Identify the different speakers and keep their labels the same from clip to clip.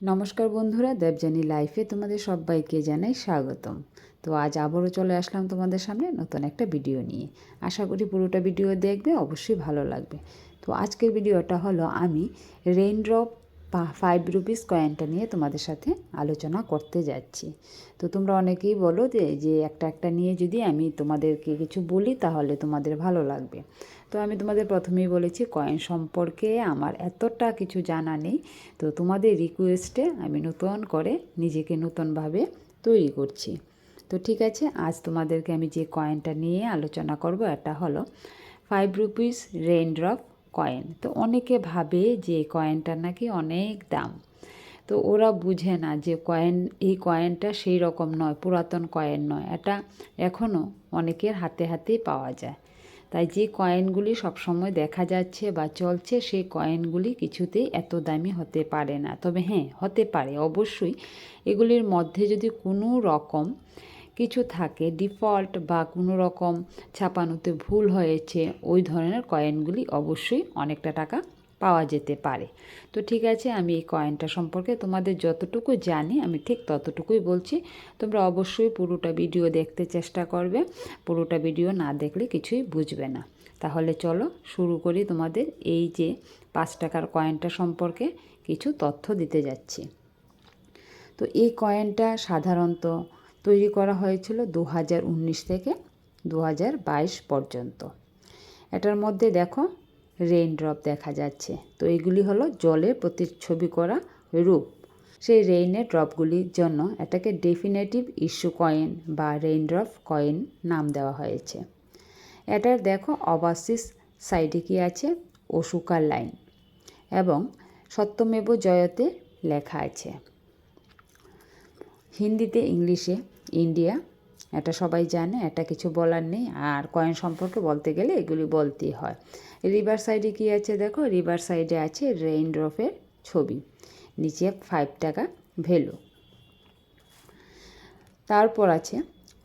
Speaker 1: নমস্কার বন্ধুরা দেবজানি লাইফে তোমাদের সবাইকে জানাই স্বাগতম। তো আজ আবারও চলে আসলাম তোমাদের সামনে নতুন একটা ভিডিও নিয়ে। আশা করি পুরোটা ভিডিও দেখবে, অবশ্যই ভালো লাগবে। তো আজকের ভিডিওটা হলো আমি রেইনড্রপ ফাইভ রুপিস কয়েনটা নিয়ে তোমাদের সাথে আলোচনা করতে যাচ্ছি। তো তোমরা অনেকেই বলো যে যে একটা একটা নিয়ে যদি আমি তোমাদেরকে কিছু বলি তাহলে তোমাদের ভালো লাগবে। তো আমি তোমাদের প্রথমেই বলেছি কয়েন সম্পর্কে আমার এতটা কিছু জানা নেই। তো তোমাদের রিকোয়েস্টে আমি নতুন করে নিজেকে নতুনভাবে তৈরি করছি। তো ঠিক আছে, আজ তোমাদেরকে আমি যে কয়েনটা নিয়ে আলোচনা করব, এটা হলো ফাইভ রুপিস রেইনড্রপ কয়েন তো অনেকে ভাবে যে কয়েনটা নাকি অনেক দাম। তো ওরা বুঝে না যে কয়েন এই কয়েনটা সেই রকম নয়, পুরাতন কয়েন নয়। এটা এখনও অনেকের হাতে হাতেই পাওয়া যায়। তাই যে কয়েনগুলি সবসময় দেখা যাচ্ছে বা চলছে, সেই কয়েনগুলি কিছুতেই এত দামি হতে পারে না। তবে হ্যাঁ হতে পারে, অবশ্যই। এগুলির মধ্যে যদি কোনো রকম কিছু থাকে। ডিফল্ট বা কোনো রকম ছাপানোতে ভুল হয়েছে, ওই ধরনের কয়েনগুলি অবশ্যই অনেকটা টাকা পাওয়া যেতে পারে। তো ঠিক আছে, আমি এই কয়েনটা সম্পর্কে তোমাদের যতটুকু জানি, আমি ঠিক ততটুকুই বলছি। তোমরা অবশ্যই পুরোটা ভিডিও দেখতে চেষ্টা করবে। পুরোটা ভিডিও না দেখলে কিছুই বুঝবে না। তাহলে চলো শুরু করি তোমাদের এই যে পাঁচ টাকার কয়েনটা সম্পর্কে কিছু তথ্য দিতে যাচ্ছি। তো এই কয়েনটা সাধারণত তৈরি করা হয়েছিল দু হাজার উনিশ থেকে দু হাজার বাইশ পর্যন্ত। এটার মধ্যে দেখো রেইন ড্রপ দেখা যাচ্ছে। তো এগুলি হলো জলের প্রতিচ্ছবি করা রূপ। সেই রেইনের ড্রপগুলির জন্য এটাকে ডেফিনেটিভ ইস্যু কয়েন বা রেইন ড্রপ কয়েন নাম দেওয়া হয়েছে। এটার দেখো অবাসিস সাইডে কি আছে? অসুকার লাইন এবং সত্যমেব জয়তে লেখা আছে। হিন্দিতে, ইংলিশে ইন্ডিয়া, এটা সবাই জানে, এটা কিছু বলার নেই। আর কয়েন সম্পর্কে বলতে গেলে এগুলি বলতেই হয়। রিভার সাইডে কী আছে দেখো? রিভার সাইডে আছে রেইন ড্রপের ছবি। নিচে ফাইভ টাকা ভ্যালু। তারপর আছে,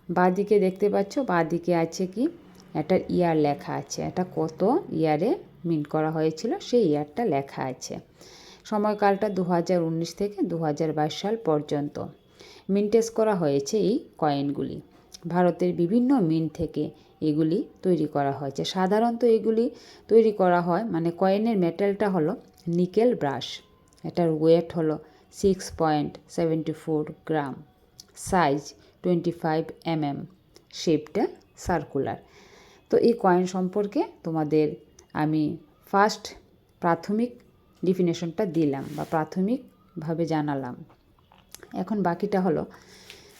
Speaker 1: বাঁদিকে দেখতে পাচ্ছ? বাঁদিকে আছে কি? এটার ইয়ার লেখা আছে। এটা কত ইয়ারে মিন্ট করা হয়েছিল? সেই ইয়ারটা লেখা আছে। সময়কালটা দু হাজার উনিশ থেকে দু হাজার বাইশ সাল পর্যন্ত। মিন্টেস করা হয়েছে এই কয়েনগুলি। ভারতের বিভিন্ন মিন্ট থেকে এগুলি তৈরি করা হয়েছে। সাধারণত এগুলি তৈরি করা হয় মানে কয়েনের মেটেলটা হলো নিকেল ব্রাশ। এটার ওয়েট হলো six point seventy four gram. Size twenty five mm শেপটা সার্কুলার তো এই কয়েন সম্পর্কে তোমাদের আমি ফার্স্ট প্রাথমিক ডিফিনেশনটা দিলাম বা প্রাথমিকভাবে জানালাম। এখন বাকিটা হলো।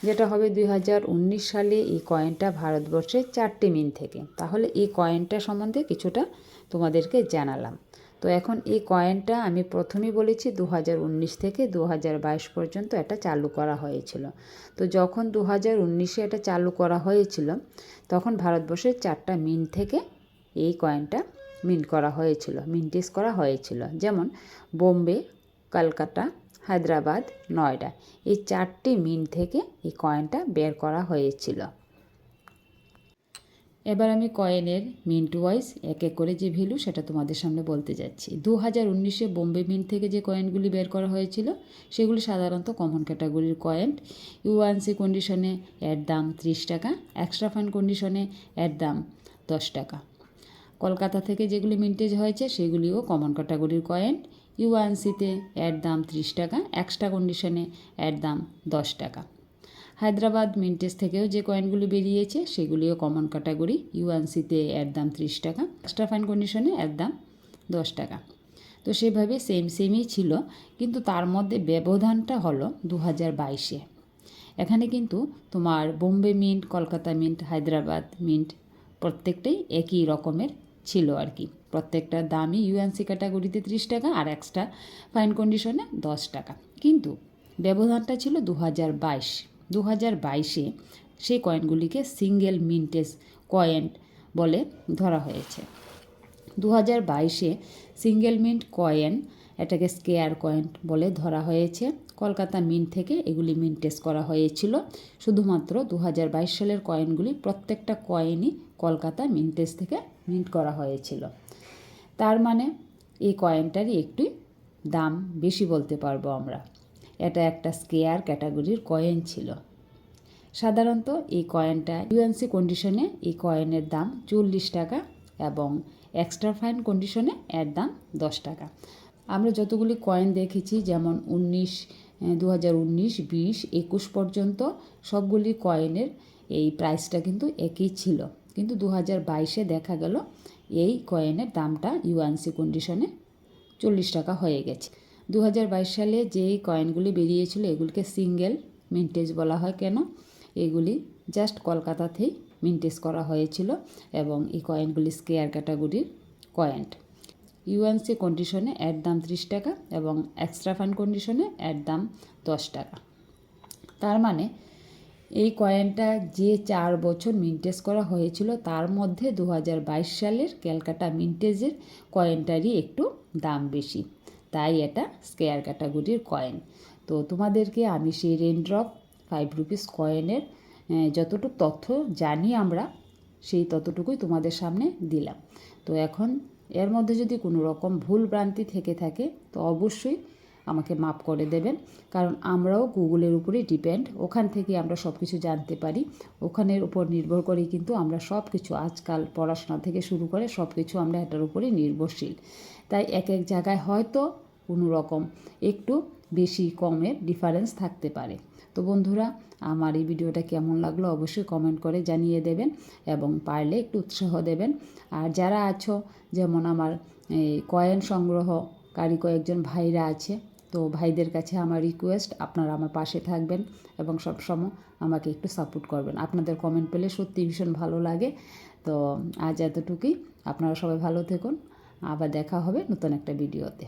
Speaker 1: যেটা হবে দু হাজার উনিশ সালে এই কয়েনটা ভারতবর্ষের চারটি মিন থেকে। তাহলে এই কয়েনটা সম্বন্ধে কিছুটা তোমাদেরকে জানালাম। তো এখন এই কয়েনটা আমি প্রথমেই বলেছি দু হাজার উনিশ থেকে দু হাজার বাইশ পর্যন্ত এটা চালু করা হয়েছিল। তো যখন দু হাজার এটা চালু করা হয়েছিল, তখন ভারতবর্ষের চারটা মিন থেকে এই কয়েনটা মিন্ট করা হয়েছিল মিন্টেস করা হয়েছিল। যেমন বোম্বে, কলকাতা হায়দ্রাবাদ, নয়ডা। এই চারটি মিন থেকে এই কয়েনটা বের করা হয়েছিল। এবার আমি কয়েনের মিন্ট ওয়াইজ এক এক করে যে ভ্যালু সেটা তোমাদের সামনে বলতে যাচ্ছি। দু হাজার উনিশে বোম্বে মিন্ট থেকে যে কয়েনগুলি বের করা হয়েছিল, সেগুলি সাধারণত কমন ক্যাটাগরির কয়েন ইউআনসি কন্ডিশনে এর দাম ত্রিশ টাকা এক্সট্রা ফাইন কন্ডিশনে এর দাম দশ টাকা। কলকাতা থেকে যেগুলি মিন্টেজ হয়েছে, সেগুলিও কমন ক্যাটাগরির কয়েন ইউআনসিতে এর দাম ত্রিশ টাকা, এক্সট্রা কন্ডিশনে এর দাম দশ টাকা। হায়দ্রাবাদ মিন্টেজ থেকেও যে কয়েনগুলি বেরিয়েছে, সেগুলিও কমন ক্যাটাগরি। ইউএনসিতে এর দাম ত্রিশ টাকা, এক্সট্রা ফাইন কন্ডিশনে এর দাম দশ টাকা। তো সেভাবে সেম, সেমই ছিল, কিন্তু তার মধ্যে ব্যবধানটা হলো দু হাজার বাইশে। এখানে কিন্তু তোমার Bombay mint, Kolkata mint, Hyderabad mint প্রত্যেকটাই একই রকমের ছিল আর কি। প্রত্যেকটা দামই ইউএনসি ক্যাটাগরিতে ত্রিশ টাকা আর এক্সট্রা ফাইন কন্ডিশনে দশ টাকা। কিন্তু ব্যবধানটা ছিল দু হাজার বাইশ। দু হাজার বাইশে সেই কয়েনগুলিকে সিঙ্গেল মিন্টেজ কয়েন বলে ধরা হয়েছে। দু হাজার বাইশে সিঙ্গেল মিন্ট কয়েন এটাকে স্কেয়ার কয়েন বলে ধরা হয়েছে। কলকাতা মিন্ট থেকে এগুলি মিন্টেস করা হয়েছিল। শুধুমাত্র দু হাজার বাইশ সালের কয়েনগুলি প্রত্যেকটা কয়েনই কলকাতা মিন্টেস থেকে মিন্ট করা হয়েছিল। তার মানে এই কয়েনটারই একটু দাম বেশি বলতে পারব আমরা। এটা একটা স্কেয়ার ক্যাটাগরির কয়েন ছিল। সাধারণত এই কয়েনটা ইউএনসি কন্ডিশনে এই কয়েনের দাম চল্লিশ টাকা এবং এক্সট্রা ফাইন কন্ডিশনে এর দাম দশ টাকা। আমরা যতগুলি কয়েন দেখেছি, যেমন উনিশ দু হাজার উনিশ, বিশ, একুশ পর্যন্ত সবগুলি কয়েনের এই প্রাইসটা কিন্তু একই ছিল। কিন্তু দু হাজার বাইশে দেখা গেল এই কয়েনের দামটা ইউএনসি কন্ডিশনে চল্লিশ টাকা হয়ে গেছে। দু হাজার বাইশ সালে যেই কয়েনগুলি বেরিয়েছিল, এগুলিকে সিঙ্গেল মিন্টেজ বলা হয় কেন? এগুলি জাস্ট কলকাতাতেই মিন্টেজ করা হয়েছিল এবং এই কয়েনগুলি স্কেয়ার ক্যাটাগরির কয়েন। ইউএনসি কন্ডিশনে এর দাম ত্রিশ টাকা এবং এক্সট্রা ফান্ড কন্ডিশনে এর দাম দশ টাকা। তার মানে এই কয়েনটা যে চার বছর মিন্টেজ করা হয়েছিল, তার মধ্যে দু হাজার বাইশ সালের ক্যালকাটা মিন্টেজের কয়েনটারই একটু দাম বেশি। তাই এটা স্কেয়ার ক্যাটাগরির কয়েন। তো তোমাদেরকে আমি সেই রেনড্রপ ফাইভ রুপিস কয়েনের যতটুকু তথ্য জানি আমরা, সেই ততটুকুই তোমাদের সামনে দিলাম। তো এখন এর মধ্যে যদি কোনো রকম ভুল ভ্রান্তি থেকে থাকে, তো অবশ্যই আমাকে মাপ করে দেবেন। কারণ আমরাও গুগলের উপরে ডিপেন্ড। ওখান থেকে আমরা সব কিছু জানতে পারি। ওখানের উপর নির্ভর করেই কিন্তু আমরা সব কিছু আজকাল পড়াশোনা থেকে শুরু করে সব কিছু আমরা এটার উপরে নির্ভরশীল। তাই এক এক জায়গায় হয়তো কোনো রকম একটু বেশি কমের ডিফারেন্স থাকতে পারে। তো বন্ধুরা, আমার এই ভিডিওটা কেমন লাগল অবশ্যই কমেন্ট করে জানিয়ে দেবেন এবং পারলে একটু উৎসাহ দেবেন। আর যারা আছো, যেমন আমার এই কয়েন সংগ্রহকারী কয়েকজন ভাইরা আছে তো ভাইদের কাছে আমার রিকোয়েস্ট আপনারা আমার পাশে থাকবেন এবং সবসময় আমাকে একটু সাপোর্ট করবেন। আপনাদের কমেন্ট পেলে সত্যি ভীষণ ভালো লাগে। তো আজ এতটুকুই। আপনারা সবাই ভালো থাকুন। আবার দেখা হবে নতুন একটা ভিডিওতে